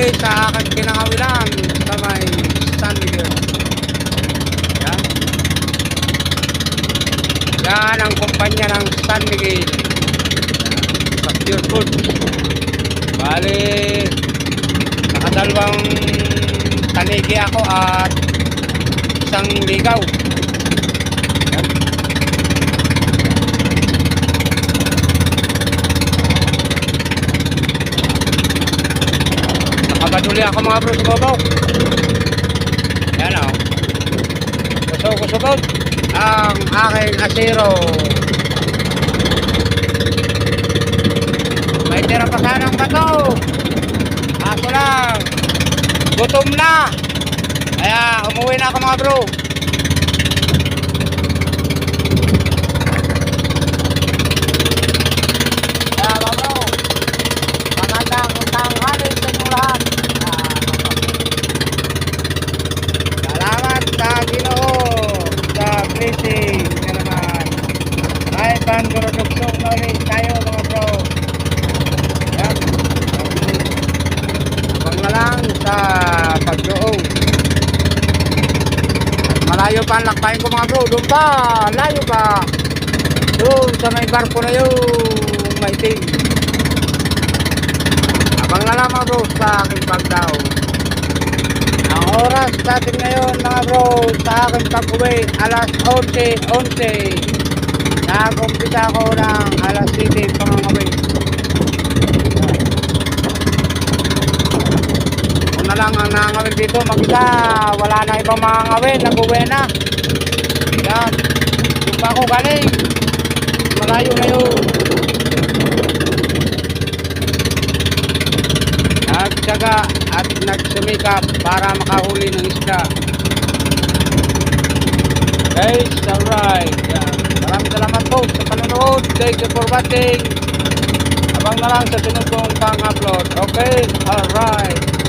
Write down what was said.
Barangay sa Kinangawilan sa may San Miguel. Yan. Yan ang kumpanya ng San Miguel. Sa Pure Food. Bali, nakadalawang tanigi ako at isang ligaw. Nakabaduli ako mga bro sa babaw. Yan o. Kusog-kusogod ang aking asiro. May tira pa sanang bato. Ako lang. Gutom na. Kaya umuwi na ako mga bro. Kaya mga bro. Magandang tanghali sa inyong lahat. Ah, Sa Ginoo sa blessing na naman. Kahit pan produksyon na ulit tayo mga bro. Yan. Lang sa pagdoong. Malayo pa ang lakbayin ko mga bro. Doon pa. Layo pa. Doon sa may barko na yung maiting. Abang lang mga bro sa aking pagdaw. Oras natin ngayon mga bro sa aking pag-uwi alas 11.11 Nag-umpisa ako ng alas 7 pangangawi Ako na lang ang nangawin dito mag-isa. Wala na ibang mga ngawin, nag-uwi na. Yan. Doon pa ako galing Malayo na nagtyaga at nagsumikap para makahuli ng isda. Guys, alright. Yan. Maraming salamat po sa panonood. Thank you for watching. Abang na lang sa sunod kong pang-upload. Okay, alright.